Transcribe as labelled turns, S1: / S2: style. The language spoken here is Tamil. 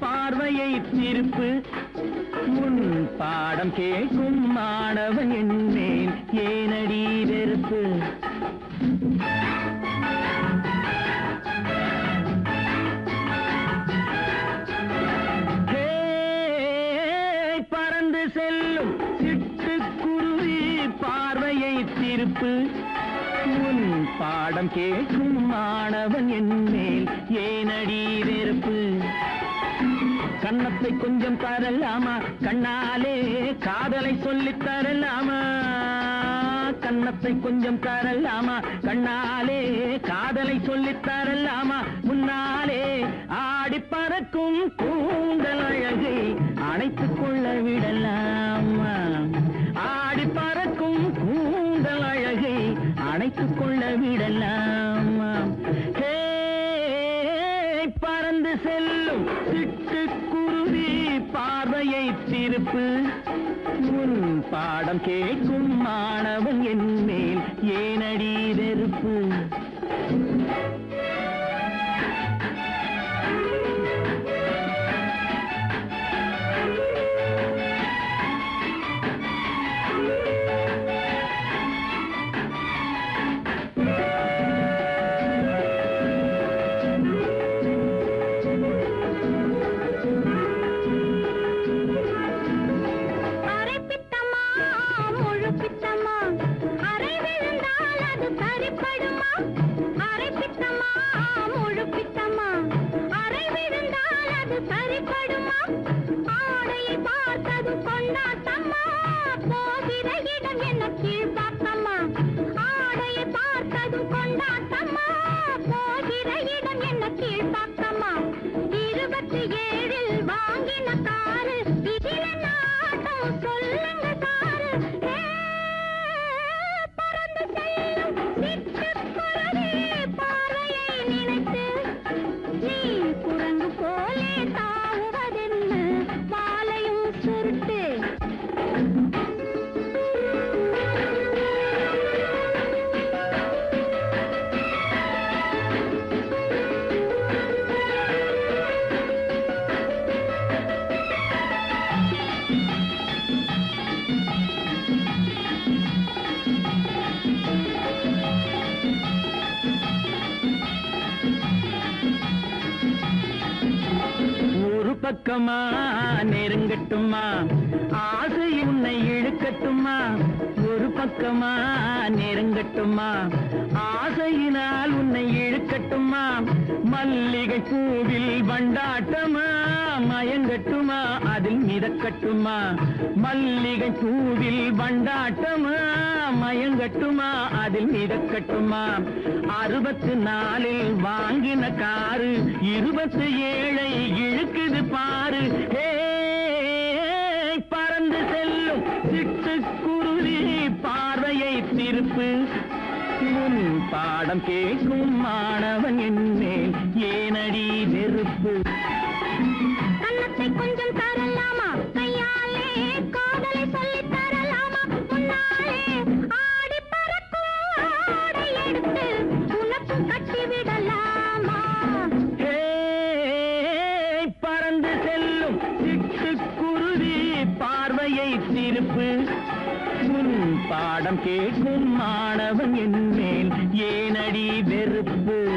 S1: பார்வையை திருப்பு முன் பாடம் கேட்கும் மாணவன் என்னேன் ஏனடி வெறுப்பு? பறந்து செல்லும் சிட்டுக்குருவி பார்வையை திருப்பு உன் பாடம் கேட்கும் மாணவன் என்னேல் ஏனடி வெறுப்பு? கன்னத்தை கொஞ்சம் தரலாமா? கண்ணாலே காதலை சொல்லி தரலாமா? கன்னத்தை கொஞ்சம் தரலாமா? கண்ணாலே காதலை சொல்லி தரலாமா? முன்னாலே ஆடி பறக்கும் கூந்தல் அழகை அணைத்துக் கொள்ள விடலாமா? ஆடி பறக்கும் கூந்தல் அழகை அணைத்துக் கொள்ள விடலாமா? பறந்து செல்லும் சிட்டு பார்வையை திருப்பு. உன் பாடம் கேட்கும் மாணவன் என் மேல் ஏனடி வெறுப்பு.
S2: சரிப்படுமா? ஆடையை பார்த்தது கொண்டாட்டம்மா. போகிற இடம் என்ன கீழ்பார்த்தம்மா ஆடையை பார்த்தது கொண்டாட்டம்மா. போகிற இடம் என்ன கீழ்பார்த்தம்மா இருபத்தி ஏழில் வாங்கின காரு. இதில நாட்டம் சொல்லுங்க சாரு. ஏ, பறந்து செல்லும் சிட்டுக்குருவி பார்வையை நினைத்து. நீ
S1: பக்கமா? நெருங்கட்டுமா? ஆசை உன்னை இழுக்கட்டுமா? ஒரு பக்கமா? நெருங்கட்டுமா? ஆசையினால் உன்னை இழுக்கட்டுமா? மல்லிகை பூவில் வண்டாட்டமா? மயங்கட்டுமா? அதில் மிதக்கட்டுமா? மல்லிகை பூவில் வண்டாட்டமா? மயங்கட்டுமா? அதில் மிதக்கட்டுமா? அறுபத்து நாலில் வாங்கின காரு இருபத்து ஏழை இழுக்குது பாரு. பறந்து செல்லும் சிட்டுக்குருவி பார்வையை திருப்பு. உன் பாடம் கேட்கும் மாணவன் என்னேன்? ஏனடி வெறுப்பு.
S2: கொஞ்சம் தரலாமா?
S1: பாடம் கேட்கும் மாணவன் என் மேல். ஏனடி வெறுப்பு?